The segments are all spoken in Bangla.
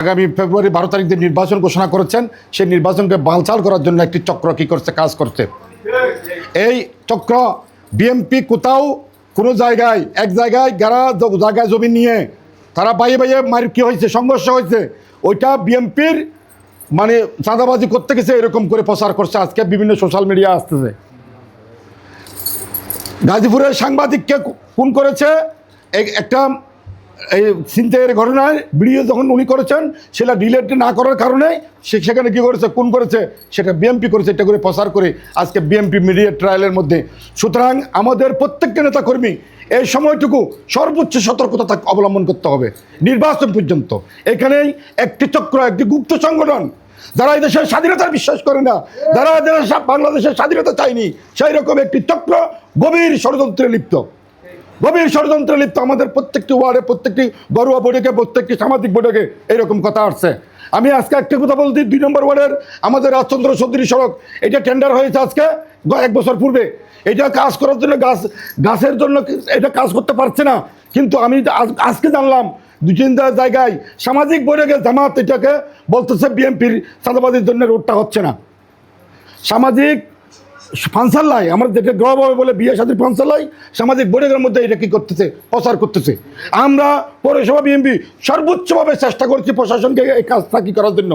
আগামী ফেব্রুয়ারি বারো তারিখ যে নির্বাচন ঘোষণা করেছেন, সেই নির্বাচনকে বালচাল করার জন্য একটি চক্র কী করছে, কাজ করছে। এই চক্র বিএমপি কোথাও কোনো জায়গায়, এক জায়গায় যারা জায়গায় জমি নিয়ে তারা বাইয়ে বাইয়ে মার কী হয়েছে, সংঘর্ষ হয়েছে, ওইটা বিএমপির মানে চাঁদাবাজি করতে গেছে, এরকম করে প্রচার করছে, আজকে বিভিন্ন সোশ্যাল মিডিয়া আসতেছে। গাজীপুরের সাংবাদিককে খুন করেছে এক- একটা এই ছিনতাইয়ের ঘটনায় ভিডিও যখন উনি করেছেন, সেটা ডিলেট না করার কারণে সে সেখানে কী করেছে কোন করেছে, সেটা বিএমপি করেছে, এটা করে প্রচার করে আজকে বিএমপি মিডিয়া ট্রায়ালের মধ্যে। সুতরাং আমাদের প্রত্যেকটা নেতাকর্মী, এই সময়টুকু সর্বোচ্চ সতর্কতা থাক- অবলম্বন করতে হবে, নির্বাচন পর্যন্ত। এখানেই একটি চক্র, একটি গুপ্ত সংগঠন, যারা এই দেশের স্বাধীনতার বিশ্বাস করে না, যারা বাংলাদেশের স্বাধীনতা চায়নি সেই রকম একটি চক্র গভীর ষড়যন্ত্রে লিপ্ত। গভীর ষড়যন্ত্রে লিপ্ত আমাদের প্রত্যেকটি ওয়ার্ডে, প্রত্যেকটি ঘরোয়া বৈঠকে প্রত্যেকটি সামাজিক বৈঠকে এরকম কথা আসছে। আমি আজকে একটা কথা বলছি দুই নম্বর ওয়ার্ডের আমাদের রাজচন্দ্র চৌধুরী সড়ক, এটা টেন্ডার হয়েছে আজকে, এক বছর পূর্বে। এটা কাজ করার জন্য গাছ, গাছের জন্য এটা কাজ করতে পারছে না। কিন্তু আমি আজ- আজকে জানলাম দু তিনটা জায়গায় সামাজিক বৈঠকে জামাত এটাকে বলতেছে, বিএনপির চাঁদাবাজির জন্য রোডটা হচ্ছে না। সামাজিক ফাংশাল্লাই আমার যেটা গ্রহভাবে বলে বিয়ে সাথে ফাংশাল্লাই সামাজিক বৈঠকের মধ্যে এটা কি করতেছে? প্রচার করতেছে। আমরা পৌরসভা বিএনপি সর্বোচ্চভাবে চেষ্টা করছি প্রশাসনকে এই কাজটা কি করার জন্য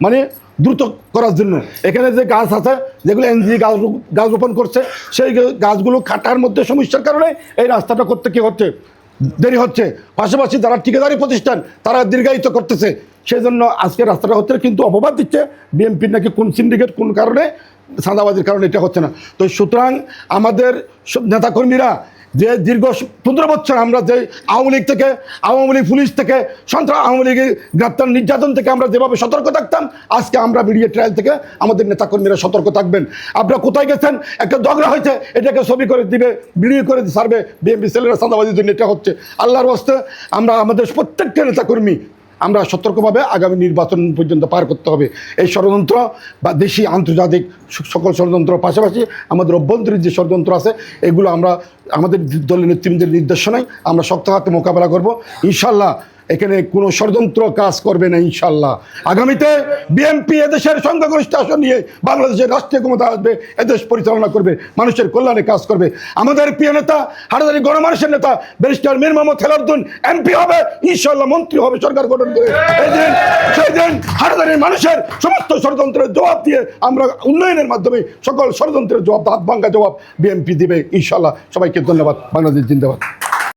মানে দ্রুত করার জন্য। এখানে যে গাছ আছে, যেগুলো এনজি গাছ গাছ রোপণ করছে, সেই গাছগুলো কাটার মধ্যে সমস্যার কারণে এই রাস্তাটা করতে কি হচ্ছে? দেরি হচ্ছে। পাশাপাশি যারা ঠিকাদারি প্রতিষ্ঠান, তারা দীর্ঘায়িত করতেছে। সেই জন্য আজকে রাস্তাটা হচ্ছে কিন্তু অপবাদ দিচ্ছে। বিএনপির নাকি কোন সিন্ডিকেট কোন কারণে সাদাবাজির কারণে এটা হচ্ছে না। তো সুতরাং আমাদের নেতাকর্মীরা যে দীর্ঘ পনেরো বছর আমরা যে আওয়ামী লীগ থেকে, আওয়ামী লীগ পুলিশ থেকে সন্ত্রাস আওয়ামী লীগের গ্রেপ্তার নির্যাতন থেকে আমরা যেভাবে সতর্ক থাকতাম, আজকে আমরা মিডিয়া ট্রায়াল থেকে আমাদের নেতাকর্মীরা সতর্ক থাকবেন। আপনারা কোথায় গেছেন? একটা ঝগড়া হয়েছে, এটাকে ছবি করে দিবে, ভিডিও করে সারবে বিএনপি ছেলেরা সাদাবাজির জন্য এটা হচ্ছে। আল্লাহর হস্তে আমরা আমাদের প্রত্যেকটা নেতাকর্মী আমরা সতর্কভাবে আগামী নির্বাচন পর্যন্ত পার করতে হবে। এই ষড়যন্ত্র বা দেশি আন্তর্জাতিক সকল ষড়যন্ত্র পাশাপাশি আমাদের অভ্যন্তরীণ যে ষড়যন্ত্র আছে, এগুলো আমরা আমাদের দলের নেতৃবৃন্দের নির্দেশনায় আমরা শক্ত হাতে মোকাবেলা করব। ইনশাল্লাহ এখানে কোনো ষড়যন্ত্র কাজ করবে না, ইনশাল্লাহ। আগামীতে বিএনপি এদেশের সংখ্যাগরিষ্ঠ আসন নিয়ে বাংলাদেশের রাষ্ট্রীয় ক্ষমতা আসবে, এদেশ পরিচালনা করবে, মানুষের কল্যাণে কাজ করবে। আমাদের প্রিয় নেতা হাটাদারি গণমানুষের নেতা, ব্যারিস্টার মীর মোহাম্মদ খেলারদুন এমপি হবে, ইনশাল্লাহ মন্ত্রী হবে, সরকার গঠন করে। এই দিন, সেই দিন হাটাদারির মানুষের সমস্ত ষড়যন্ত্রের জবাব দিয়ে আমরা উন্নয়নের মাধ্যমে সকল ষড়যন্ত্রের জবাব হাত ভাঙ্গা জবাব বিএনপি দিবে, ইনশাল্লাহ। সবাইকে ধন্যবাদ, বাংলাদেশ জিন্দাবাদ।